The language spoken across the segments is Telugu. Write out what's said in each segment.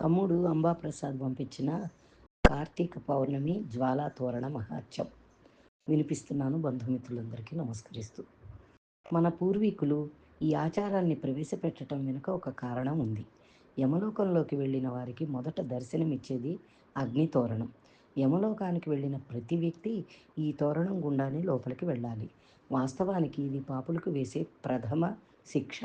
తమ్ముడు అంబాప్రసాద్ పంపించిన కార్తీక పౌర్ణమి జ్వాలా తోరణ మహాత్యం వినిపిస్తున్నాను బంధుమిత్రులందరికీ నమస్కరిస్తూ. మన పూర్వీకులు ఈ ఆచారాన్ని ప్రవేశపెట్టడం వెనుక ఒక కారణం ఉంది. యమలోకంలోకి వెళ్ళిన వారికి మొదట దర్శనమిచ్చేది అగ్ని తోరణం యమలోకానికి వెళ్ళిన ప్రతి వ్యక్తి ఈ తోరణం గుండానే లోపలికి వెళ్ళాలి. వాస్తవానికి ఇది పాపులకు వేసే ప్రథమ శిక్ష.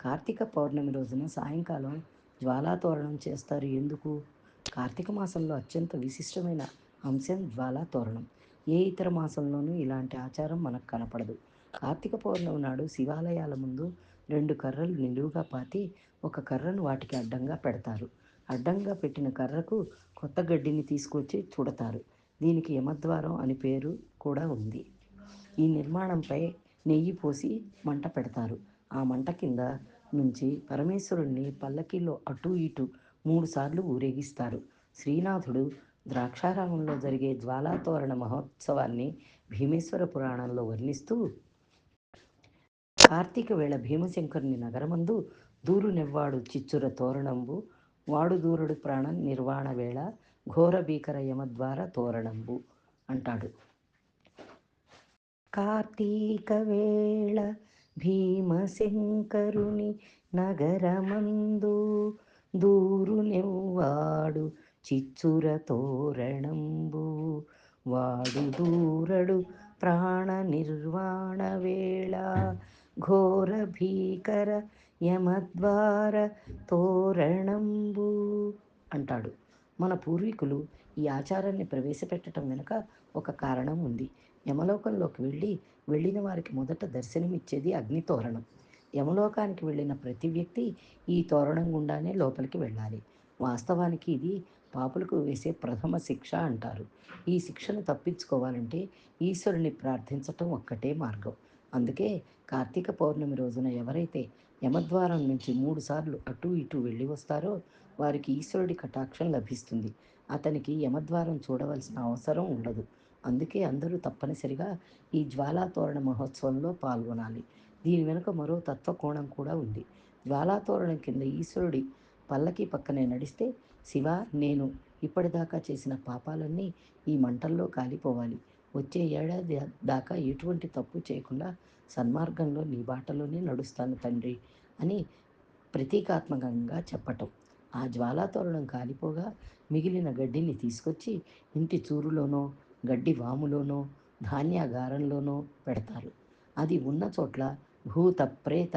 కార్తీక పౌర్ణమి రోజున సాయంకాలం జ్వాలాతోరణం చేస్తారు. ఎందుకు? కార్తీక మాసంలో అత్యంత విశిష్టమైన అంశం జ్వాలాతోరణం. ఏ ఇతర మాసంలోనూ ఇలాంటి ఆచారం మనకు కనపడదు. కార్తీక పౌర్ణమి నాడు శివాలయాల ముందు రెండు కర్రలు నిలువుగా పాతి ఒక కర్రను వాటికి అడ్డంగా పెడతారు. అడ్డంగా పెట్టిన కర్రకు కొత్త గడ్డిని తీసుకొచ్చి చుడతారు. దీనికి యమద్వారం అని పేరు కూడా ఉంది. ఈ నిర్మాణంపై నెయ్యి పోసి మంట పెడతారు. ఆ మంట కింద నుంచి పరమేశ్వరుణ్ణి పల్లకిలో అటు ఇటు మూడుసార్లు ఊరేగిస్తారు. శ్రీనాథుడు ద్రాక్షారామంలో జరిగే జ్వాలాతోరణ మహోత్సవాన్ని భీమేశ్వర పురాణంలో వర్ణిస్తూ కార్తీక వేళ భీమశంకరుని నగరమందు దూరు నెవ్వాడు చిచ్చుర తోరణంబు వాడు దూరుడు ప్రాణం నిర్వాణ వేళ ఘోర భీకర యమద్వార తోరణంబు అంటాడు. కార్తీక వేళ భీమశంకరుని నగరమందు దూరునివ్వాడు చిచ్చుర తోరణంబు. వాడు దూరడు ప్రాణ నిర్వాణ వేళ ఘోర భీకర యమద్వార తోరణంబు అంటాడు. మన పూర్వీకులు ఈ ఆచారాన్ని ప్రవేశపెట్టడం వెనుక ఒక కారణం ఉంది. యమలోకంలోకి వెళ్ళి వెళ్ళిన వారికి మొదట దర్శనమిచ్చేది అగ్ని తోరణం యమలోకానికి వెళ్ళిన ప్రతి వ్యక్తి ఈ తోరణం గుండానే లోపలికి వెళ్ళాలి. వాస్తవానికి ఇది పాపులకు వేసే ప్రథమ శిక్ష అంటారు. ఈ శిక్షను తప్పించుకోవాలంటే ఈశ్వరుని ప్రార్థించటం ఒక్కటే మార్గం. అందుకే కార్తీక పౌర్ణమి రోజున ఎవరైతే యమద్వారం నుంచి మూడుసార్లు అటు ఇటు వెళ్ళి వస్తారో వారికి ఈశ్వరుడి కటాక్షం లభిస్తుంది. అతనికి యమద్వారం చూడవలసిన అవసరం ఉండదు. అందుకే అందరూ తప్పనిసరిగా ఈ జ్వాలాతోరణ మహోత్సవంలో పాల్గొనాలి. దీని వెనుక మరో తత్వకోణం కూడా ఉంది. జ్వాలాతోరణం కింద ఈశ్వరుడి పల్లకి పక్కనే నడిస్తే శివ నేను ఇప్పటిదాకా చేసిన పాపాలన్నీ ఈ మంటల్లో కాలిపోవాలి. వచ్చే ఏడాది దాకా ఎటువంటి తప్పు చేయకుండా సన్మార్గంలో నీ బాటలోనే నడుస్తాను తండ్రి అని ప్రతీకాత్మకంగా చెప్పటం. ఆ జ్వాలాతోరణం కాలిపోగా మిగిలిన గడ్డిని తీసుకొచ్చి ఇంటి చూరులోనో గడ్డి వాములోనో ధాన్యాగారంలోనో పెడతారు. అది ఉన్న చోట్ల భూత ప్రేత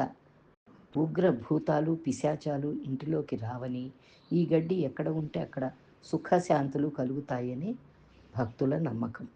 ఉగ్ర భూతాలు పిశాచాలు ఇంటిలోకి రావని ఈ గడ్డి ఎక్కడ ఉంటే అక్కడ సుఖశాంతులు కలుగుతాయని భక్తుల నమ్మకం.